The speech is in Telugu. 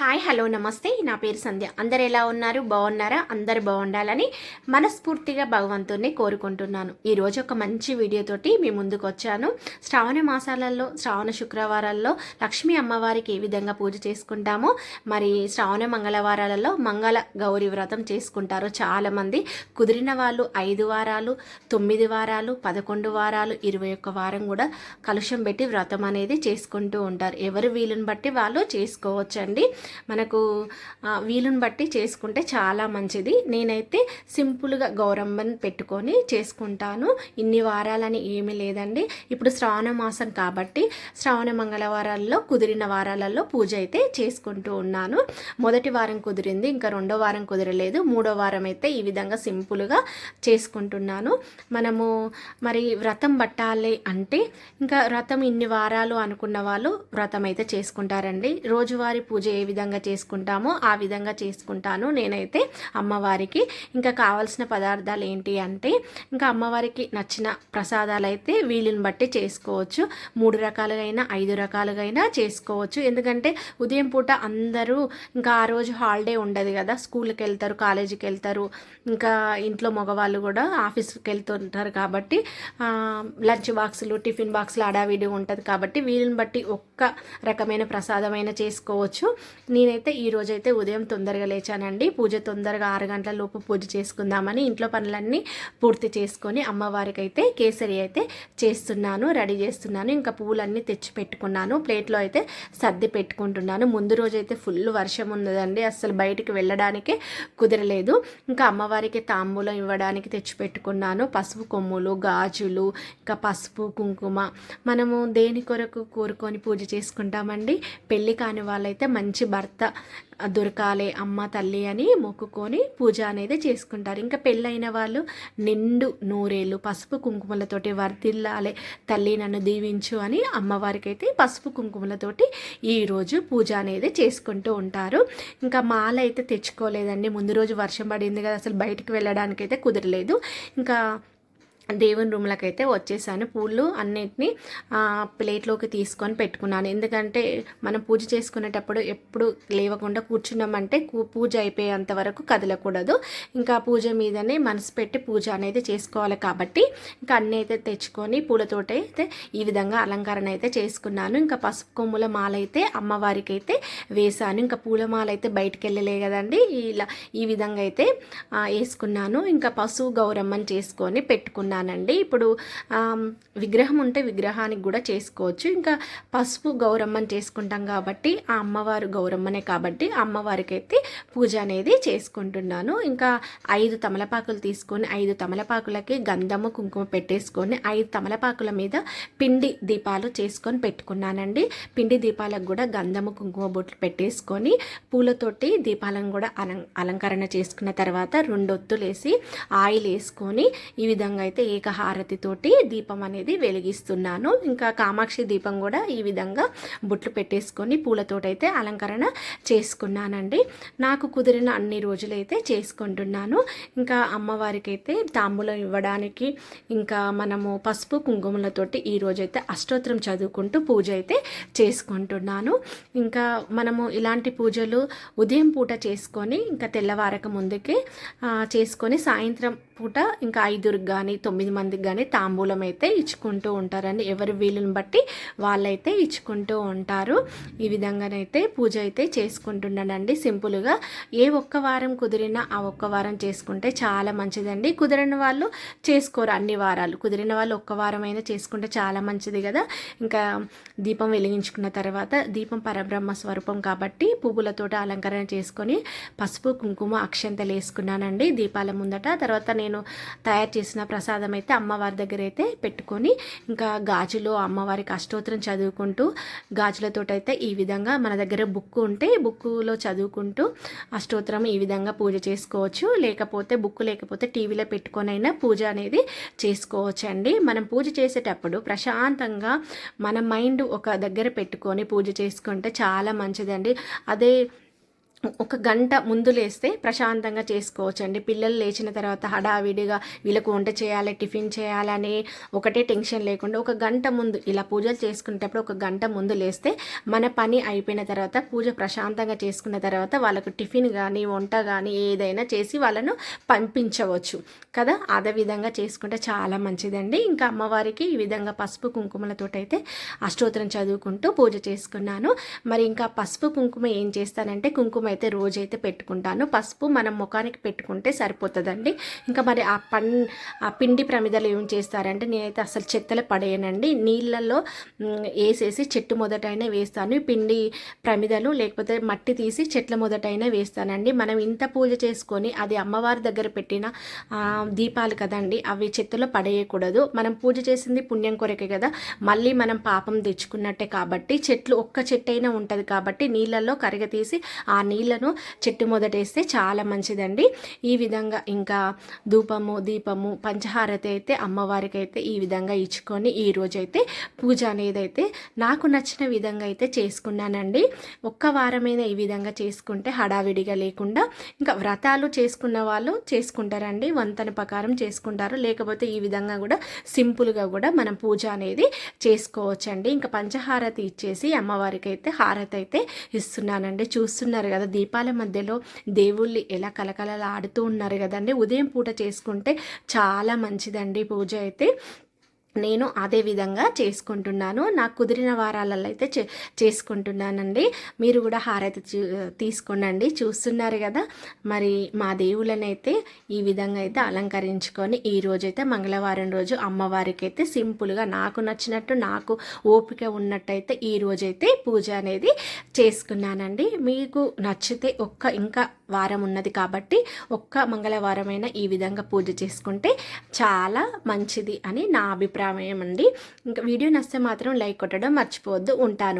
హాయ్ హలో నమస్తే. నా పేరు సంధ్య. అందరు ఎలా ఉన్నారు? బాగున్నారా? అందరు బాగుండాలని మనస్ఫూర్తిగా భగవంతుడిని కోరుకుంటున్నాను. ఈరోజు ఒక మంచి వీడియోతోటి మీ ముందుకు వచ్చాను. శ్రావణ మాసాలలో శ్రావణ శుక్రవారాల్లో లక్ష్మీ అమ్మవారికి ఏ విధంగా పూజ చేసుకుంటామో మరి శ్రావణ మంగళవారాలలో మంగళ గౌరి వ్రతం చేసుకుంటారు చాలామంది. కుదిరిన వాళ్ళు ఐదు వారాలు తొమ్మిది వారాలు పదకొండు వారాలు ఇరవై ఒక్క వారం కూడా కలుషం పెట్టి వ్రతం అనేది చేసుకుంటూ ఉంటారు. ఎవరు వీలుని బట్టి వాళ్ళు చేసుకోవచ్చండి. మనకు వీలుని బట్టి చేసుకుంటే చాలా మంచిది. నేనైతే సింపుల్గా గౌరమ్మని పెట్టుకొని చేసుకుంటాను. ఇన్ని వారాలని ఏమీ లేదండి. ఇప్పుడు శ్రావణ మాసం కాబట్టి శ్రావణ మంగళవారాల్లో కుదిరిన వారాలలో పూజ అయితే చేసుకుంటూ ఉన్నాను. మొదటి వారం కుదిరింది ఇంకా రెండో వారం కుదరలేదు. మూడో వారం అయితే ఈ విధంగా సింపుల్గా చేసుకుంటున్నాను. మనము మరి వ్రతం పట్టాలి అంటే ఇంకా వ్రతం ఇన్ని వారాలు అనుకున్న వాళ్ళు వ్రతం అయితే చేసుకుంటారండి. రోజువారీ పూజ ఏ విధంగా చేసుకుంటామో ఆ విధంగా చేసుకుంటాను నేనైతే అమ్మవారికి. ఇంకా కావాల్సిన పదార్థాలు ఏంటి అంటే ఇంకా అమ్మవారికి నచ్చిన ప్రసాదాలు అయితే వీలుని బట్టి చేసుకోవచ్చు. మూడు రకాలుగైనా ఐదు రకాలుగైనా చేసుకోవచ్చు. ఎందుకంటే ఉదయం పూట అందరూ ఇంకా ఆ రోజు హాలిడే ఉండదు కదా. స్కూల్కి వెళ్తారు కాలేజీకి వెళ్తారు. ఇంకా ఇంట్లో మగవాళ్ళు కూడా ఆఫీస్కి వెళ్తుంటారు కాబట్టి లంచ్ బాక్సులు టిఫిన్ బాక్సులు అడావిడి ఉంటుంది కాబట్టి వీలుని బట్టి ఒక్క రకమైన ప్రసాదమైన చేసుకోవచ్చు. నేనైతే ఈ రోజైతే ఉదయం తొందరగా లేచానండి. పూజ తొందరగా ఆరు గంటల లోపు పూజ చేసుకుందామని ఇంట్లో పనులన్నీ పూర్తి చేసుకొని అమ్మవారికి అయితే కేసరి అయితే చేస్తున్నాను రెడీ చేస్తున్నాను. ఇంకా పువ్వులన్నీ తెచ్చి పెట్టుకున్నాను. ప్లేట్లో అయితే సర్ది పెట్టుకుంటున్నాను. ముందు రోజు అయితే ఫుల్ వర్షం ఉన్నదండి. అసలు బయటికి వెళ్ళడానికే కుదరలేదు. ఇంకా అమ్మవారికి తాంబూలం ఇవ్వడానికి తెచ్చి పెట్టుకున్నాను. పసుపు కొమ్ములు గాజులు ఇంకా పసుపు కుంకుమ. మనము దేని కొరకు కోరుకొని పూజ చేసుకుంటామండి? పెళ్ళి కాని వాళ్ళైతే మంచి భర్త దొరకాలే అమ్మ తల్లి అని మొక్కుకొని పూజ అనేది చేసుకుంటారు. ఇంకా పెళ్ళైన వాళ్ళు నిండు నూరేళ్ళు పసుపు కుంకుమలతోటి వర్ధిల్లాలి తల్లి నన్ను దీవించు అని అమ్మవారికి అయితే పసుపు కుంకుమలతోటి ఈరోజు పూజ అనేది చేసుకుంటూ ఉంటారు. ఇంకా మాల అయితే తెచ్చుకోలేదండి. ముందు రోజు వర్షం పడింది కదా అసలు బయటికి వెళ్ళడానికి అయితే కుదరలేదు. ఇంకా దేవుని రూమ్లకు అయితే వచ్చేసాను. పూలు అన్నిటినీ ప్లేట్లోకి తీసుకొని పెట్టుకున్నాను. ఎందుకంటే మనం పూజ చేసుకునేటప్పుడు ఎప్పుడు లేవకుండా కూర్చున్నామంటే పూజ అయిపోయేంత వరకు కదలకూడదు. ఇంకా పూజ మీదనే మనసు పెట్టి పూజ అనేది చేసుకోవాలి కాబట్టి ఇంకా అన్నీ అయితే తెచ్చుకొని పూలతోటి అయితే ఈ విధంగా అలంకరణ అయితే చేసుకున్నాను. ఇంకా పసుపు కొమ్ముల మాల అయితే అమ్మవారికి అయితే వేశాను. ఇంకా పూల మాల అయితే బయటికి వెళ్ళలే కదండి. ఇలా ఈ విధంగా అయితే వేసుకున్నాను. ఇంకా పశువు గౌరమ్మని చేసుకొని పెట్టుకున్నాను. పెట్టుకున్నానండి ఇప్పుడు విగ్రహం ఉంటే విగ్రహానికి కూడా చేసుకోవచ్చు. ఇంకా పసుపు గౌరమ్మని చేసుకుంటాం కాబట్టి ఆ అమ్మవారు గౌరమ్మనే కాబట్టి ఆ అమ్మవారికి అయితే పూజ అనేది చేసుకుంటున్నాను. ఇంకా ఐదు తమలపాకులు తీసుకొని ఐదు తమలపాకులకి గంధము కుంకుమ పెట్టేసుకొని ఐదు తమలపాకుల మీద పిండి దీపాలు చేసుకొని పెట్టుకున్నానండి. పిండి దీపాలకు కూడా గంధము కుంకుమ బొట్లు పెట్టేసుకొని పూలతోటి దీపాలను కూడా అలం అలంకరణ చేసుకున్న తర్వాత రెండొత్తులు వేసి ఆయిల్ వేసుకొని ఈ విధంగా అయితే ఏకహారతితోటి దీపం అనేది వెలిగిస్తున్నాను. ఇంకా కామాక్షి దీపం కూడా ఈ విధంగా బొట్లు పెట్టేసుకొని పూలతోటైతే అలంకరణ చేసుకున్నానండి. నాకు కుదిరిన అన్ని రోజులైతే చేసుకుంటున్నాను. ఇంకా అమ్మవారికి అయితే తాంబూలం ఇవ్వడానికి ఇంకా మనము పసుపు కుంకుమలతోటి ఈ రోజైతే అష్టోత్తరం చదువుకుంటూ పూజ అయితే చేసుకుంటున్నాను. ఇంకా మనము ఇలాంటి పూజలు ఉదయం పూట చేసుకొని ఇంకా తెల్లవారక ముందుకే చేసుకొని సాయంత్రం పూట ఇంకా ఐదురికి కానీ తొమ్మిది మందికి కానీ తాంబూలం అయితే ఇచ్చుకుంటూ ఉంటారండి. ఎవరి వీలుని బట్టి వాళ్ళైతే ఇచ్చుకుంటూ ఉంటారు. ఈ విధంగానైతే పూజ అయితే చేసుకుంటున్నానండి సింపుల్గా ఏ ఒక్క వారం కుదిరినా ఆ ఒక్క వారం చేసుకుంటే చాలా మంచిదండి. కుదిరిన వాళ్ళు చేసుకోరు అన్ని వారాలు. కుదిరిన వాళ్ళు ఒక్క వారం అయినా చేసుకుంటే చాలా మంచిది కదా. ఇంకా దీపం వెలిగించుకున్న తర్వాత దీపం పరబ్రహ్మ స్వరూపం కాబట్టి పువ్వులతోటి అలంకరణ చేసుకొని పసుపు కుంకుమ అక్షంతలు వేసుకున్నానండి దీపాల ముందట. తర్వాత నేను తయారు చేసిన ప్రసాదం అయితే అమ్మవారి దగ్గర అయితే పెట్టుకొని ఇంకా గాజులు అమ్మవారికి అష్టోత్తరం చదువుకుంటూ గాజులతో అయితే ఈ విధంగా మన దగ్గర బుక్ ఉంటే బుక్కులో చదువుకుంటూ అష్టోత్తరం ఈ విధంగా పూజ చేసుకోవచ్చు. లేకపోతే బుక్ లేకపోతే టీవీలో పెట్టుకొనైనా పూజ అనేది చేసుకోవచ్చు అండి మనం పూజ చేసేటప్పుడు ప్రశాంతంగా మన మైండ్ ఒక దగ్గర పెట్టుకొని పూజ చేసుకుంటే చాలా మంచిదండి. అదే ఒక గంట ముందు లేస్తే ప్రశాంతంగా చేసుకోవచ్చు అండి పిల్లలు లేచిన తర్వాత హడావిడిగా వీళ్ళకు వంట చేయాలి టిఫిన్ చేయాలని ఒకటే టెన్షన్ లేకుండా ఒక గంట ముందు ఇలా పూజలు చేసుకునేటప్పుడు ఒక గంట ముందు లేస్తే మన పని అయిపోయిన తర్వాత పూజ ప్రశాంతంగా చేసుకున్న తర్వాత వాళ్ళకు టిఫిన్ కానీ వంట కానీ ఏదైనా చేసి వాళ్ళను పంపించవచ్చు. కదా? అదే విధంగా చేసుకుంటే చాలా మంచిదండి. ఇంకా అమ్మవారికి ఈ విధంగా పసుపు కుంకుమలతో అయితే అష్టోత్తరం చదువుకుంటూ పూజ చేసుకున్నాను. మరి ఇంకా పసుపు కుంకుమ ఏం చేస్తానంటే కుంకుమ అయితే రోజైతే పెట్టుకుంటాను. పసుపు మనం ముఖానికి పెట్టుకుంటే సరిపోతుందండి. ఇంకా మరి ఆ పన్ ఆ పిండి ప్రమిదలు ఏం చేస్తారంటే నేనైతే అసలు చెత్తలు పడేయనండి. నీళ్ళల్లో వేసేసి చెట్టు మొదటైనా వేస్తాను. పిండి ప్రమిదలు లేకపోతే మట్టి తీసి చెట్ల మొదటైనా వేస్తానండి. మనం ఇంత పూజ చేసుకొని అది అమ్మవారి దగ్గర పెట్టిన దీపాలు కదండి అవి చెత్తలో పడేయకూడదు. మనం పూజ చేసింది పుణ్యం కొరకే కదా. మళ్ళీ మనం పాపం తెచ్చుకున్నట్టే కాబట్టి చెట్లు ఒక్క చెట్టు అయినా ఉంటుంది కాబట్టి నీళ్ళల్లో కరగతీసి ఆ నీళ్ళు నీళ్ళను చెట్టు మొదటేస్తే చాలా మంచిదండి. ఈ విధంగా ఇంకా ధూపము దీపము పంచహారతి అయితే అమ్మవారికి అయితే ఈ విధంగా ఇచ్చుకొని ఈ రోజైతే పూజ అనేది అయితే నాకు నచ్చిన విధంగా అయితే చేసుకున్నానండి. ఒక్క వారమైన ఈ విధంగా చేసుకుంటే హడావిడిగా లేకుండా ఇంకా వ్రతాలు చేసుకున్న వాళ్ళు చేసుకుంటారండి. వంతన ప్రకారం చేసుకుంటారు. లేకపోతే ఈ విధంగా కూడా సింపుల్గా కూడా మనం పూజ అనేది చేసుకోవచ్చండి. ఇంకా పంచహారతి ఇచ్చేసి అమ్మవారికి అయితే హారతి అయితే ఇస్తున్నానండి. చూస్తున్నారు కదా దీపాల మధ్యలో దేవుళ్ళు ఎలా కలకలలాడుతూ ఉన్నారు కదండి? ఉదయం పూట చేసుకుంటే చాలా మంచిదండి పూజ అయితే. నేను అదే విధంగా చేసుకుంటున్నాను. నాకు కుదిరిన వారాలలో అయితే చే చేసుకుంటున్నానండి. మీరు కూడా హారతి చూ తీసుకోండి చూస్తున్నారు కదా. మరి మా దేవుళ్ళని అయితే ఈ విధంగా అయితే అలంకరించుకొని ఈ రోజైతే మంగళవారం రోజు అమ్మవారికి అయితే సింపుల్గా నాకు నచ్చినట్టు నాకు ఓపిక ఉన్నట్టయితే ఈ రోజైతే పూజ అనేది చేసుకున్నానండి. మీకు నచ్చితే ఒక్క ఇంకా వారం ఉన్నది కాబట్టి ఒక్క మంగళవారమైనా ఈ విధంగా పూజ చేసుకుంటే చాలా మంచిది అని నా అభిప్రాయం. అభిప్రాయం అండి ఇంకా వీడియో నచ్చితే మాత్రం లైక్ కొట్టడం మర్చిపోవద్దు. ఉంటాను.